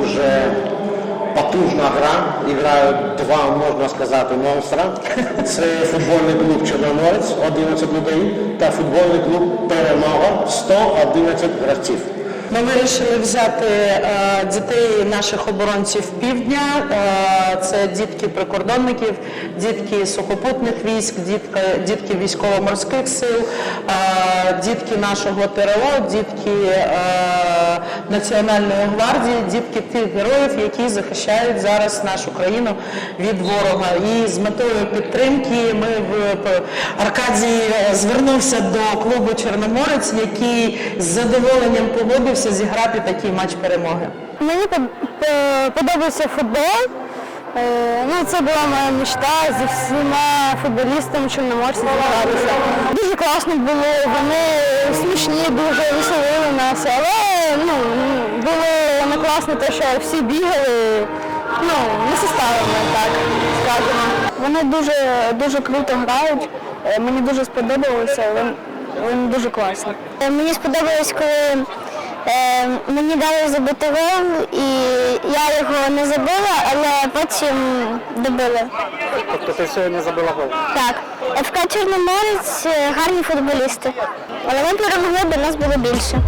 дуже потужна гра. Іграють два, можна сказати, монстра. Це футбольний клуб Чорноморець, 11 людей, та футбольний клуб Перемога 111 гравців. Ми вирішили взяти е, дітей наших оборонців півдня. Е, це дітки прикордонників, дітки сухопутних військ, дітки, дітки військово-морських сил, е, дітки нашого ТРО, дітки Національної гвардії, дітки тих героїв, які захищають зараз нашу країну від ворога. І з метою підтримки ми в е, звернувся до клубу Чорноморець, який з задоволенням погодився зіграти такий матч перемоги. Мені под- е, футбол. Е, Ну, це була моя мечта зі всіма футболістами чорноморців зігратися. Дуже класно було, вони смішні, дуже веселили нас, але ну, було не класно те, що всі бігали, ну, не составимо, так скажемо. Вони дуже, дуже круто грають, е, мені дуже сподобалося, вони, вони дуже класні. Мені сподобалось, коли Е, мені дали забити гол, і я його не забила, але потім добили. Тобто ти сьогодні забила гол. Так, ФК Чорноморець е, гарні футболісти. Але ми перемогли, бо нас було більше.